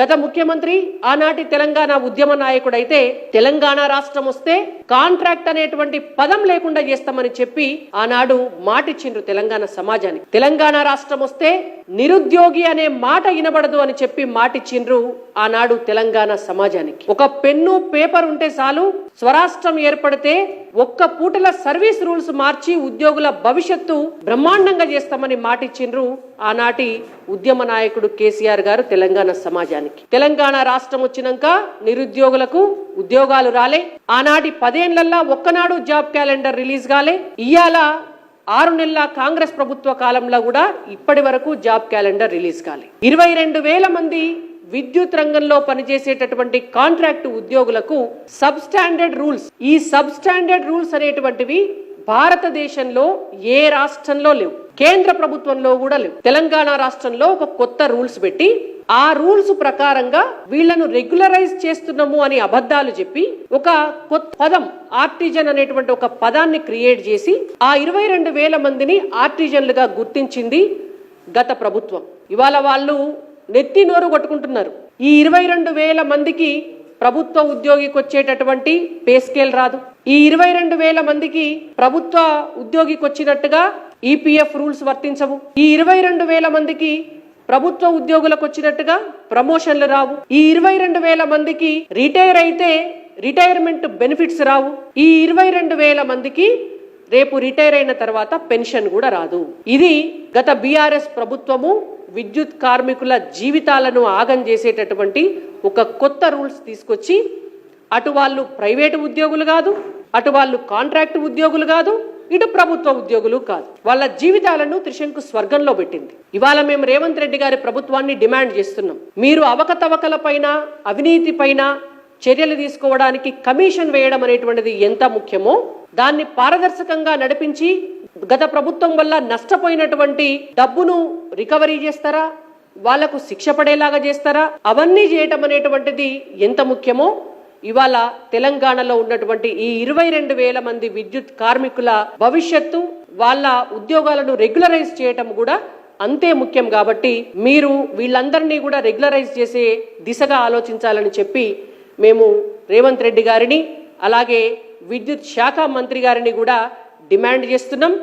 గత ముఖ్యమంత్రి ఆనాటి తెలంగాణ ఉద్యమ నాయకుడైతే తెలంగాణ రాష్ట్రం వస్తే కాంట్రాక్ట్ అనేటువంటి పదం లేకుండా చేస్తామని చెప్పి ఆనాడు మాటిచ్చిండ్రు తెలంగాణ సమాజానికి. తెలంగాణ రాష్ట్రం వస్తే నిరుద్యోగి అనే మాట వినబడదు అని చెప్పి మాటిచ్చిండ్రు ఆనాడు తెలంగాణ సమాజానికి. ఒక పెన్ను పేపర్ ఉంటే చాలు స్వరాష్ట్రం ఏర్పడితే ఒక్క పూటల సర్వీస్ రూల్స్ మార్చి ఉద్యోగుల భవిష్యత్తు బ్రహ్మాండంగా చేస్తామని మాటిచ్చిండ్రు ఆనాటి ఉద్యమ నాయకుడు కేసీఆర్ గారు తెలంగాణ సమాజానికి. తెలంగాణ రాష్ట్రం వచ్చినాక నిరుద్యోగులకు ఉద్యోగాలు రాలే. ఆనాటి పదేళ్ళల్లా ఒక్కనాడు జాబ్ క్యాలెండర్ రిలీజ్ కాలే. ఇవాళ ఆరు నెలల కాంగ్రెస్ ప్రభుత్వ కాలంలో కూడా ఇప్పటి వరకు జాబ్ క్యాలెండర్ రిలీజ్ కాలే. ఇరవై రెండు వేల మంది విద్యుత్ రంగంలో పనిచేసేటటువంటి కాంట్రాక్ట్ ఉద్యోగులకు సబ్ స్టాండర్డ్ రూల్స్. ఈ సబ్ స్టాండర్డ్ రూల్స్ అనేటువంటివి భారతదేశంలో ఏ రాష్ట్రంలో లేవు. కేంద్ర ప్రభుత్వంలో కూడా లేవు. తెలంగాణ రాష్ట్రంలో ఒక కొత్త రూల్స్ పెట్టి ఆ రూల్స్ ప్రకారంగా వీళ్ళను రెగ్యులరైజ్ చేస్తున్నాము అని అబద్ధాలు చెప్పి ఒక కొత్త పదం ఆర్టిజన్ అనేటువంటి ఒక పదాన్ని క్రియేట్ చేసి ఆ ఇరవై రెండు వేల మందిని ఆర్టిజన్లుగా గుర్తించింది గత ప్రభుత్వం. ఇవాళ వాళ్ళు నెత్తి నోరు కొట్టుకుంటున్నారు. ఈ ఇరవై రెండు వేల మందికి ప్రభుత్వ ఉద్యోగికి వచ్చేటటువంటి పే స్కేల్ రాదు. ఈ ఇరవై రెండు వేల మందికి ప్రభుత్వ ఉద్యోగికి వచ్చినట్టుగా ఈపీఎఫ్ రూల్స్ వర్తించవు. ఈ ఇరవై రెండు వేల మందికి ప్రభుత్వ ఉద్యోగులకు వచ్చినట్టుగా ప్రమోషన్లు రావు. ఈ ఇరవై రెండు వేల మందికి రిటైర్ అయితే రిటైర్మెంట్ బెనిఫిట్స్ రావు. ఈ ఇరవై రెండు వేల మందికి రేపు రిటైర్ అయిన తర్వాత పెన్షన్ కూడా రాదు. ఇది గత బీఆర్ఎస్ ప్రభుత్వము విద్యుత్ కార్మికుల జీవితాలను ఆగం చేసేటటువంటి ఒక కొత్త రూల్స్ తీసుకొచ్చి అటు వాళ్ళు ప్రైవేటు ఉద్యోగులు కాదు అటు వాళ్ళు కాంట్రాక్ట్ ఉద్యోగులు కాదు ఇటు ప్రభుత్వ ఉద్యోగులు కాదు వాళ్ళ జీవితాలను త్రిశంకు స్వర్గంలో పెట్టింది. ఇవాళ మేము రేవంత్ రెడ్డి గారి ప్రభుత్వాన్ని డిమాండ్ చేస్తున్నాం. మీరు అవకతవకల పైన అవినీతి పైన చర్యలు తీసుకోవడానికి కమిషన్ వేయడం అనేటువంటిది ఎంత ముఖ్యమో దాన్ని పారదర్శకంగా నడిపించి గత ప్రభుత్వం వల్ల నష్టపోయినటువంటి డబ్బును రికవరీ చేస్తారా? వాళ్ళకు శిక్ష పడేలాగా చేస్తారా? అవన్నీ చేయటం అనేటువంటిది ఎంత ముఖ్యమో ఇవాళ తెలంగాణలో ఉన్నటువంటి ఈ ఇరవై రెండు వేల మంది విద్యుత్ కార్మికుల భవిష్యత్తు వాళ్ళ ఉద్యోగాలను రెగ్యులరైజ్ చేయటం కూడా అంతే ముఖ్యం కాబట్టి మీరు వీళ్ళందరినీ కూడా రెగ్యులరైజ్ చేసే దిశగా ఆలోచించాలని చెప్పి మేము రేవంత్ రెడ్డి గారిని అలాగే విద్యుత్ శాఖ మంత్రి గారిని కూడా డిమాండ్ చేస్తున్నాం.